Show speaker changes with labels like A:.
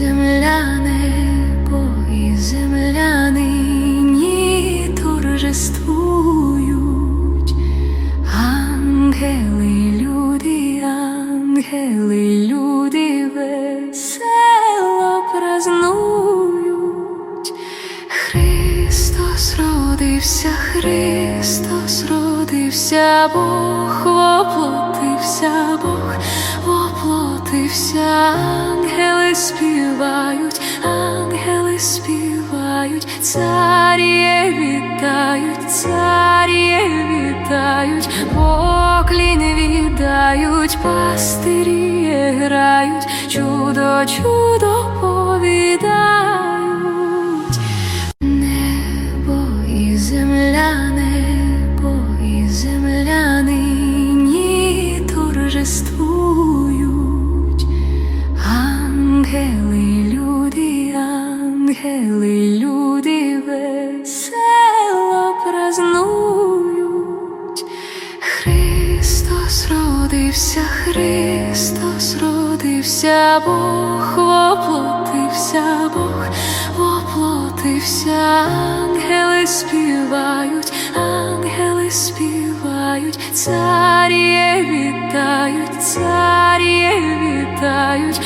A: земля, небо і земля нині торжествують. Ангели, люди, ангели, люди весело празнують. Христос родився, Христос родився, Бог воплотився, Бог воплотився, співають, ангели співають, царє вітають, царє вітають, поклін віддають, пастирі грають, чудо, чудо повідають. Небо і земля, небо і земля нині торжествують. Ангели, люди, ангели, люди весело празнують. Христос родився, Христос родився, Бог воплотився, Бог воплотився, ангели співають, ангели співають, царє вітають, царє вітають.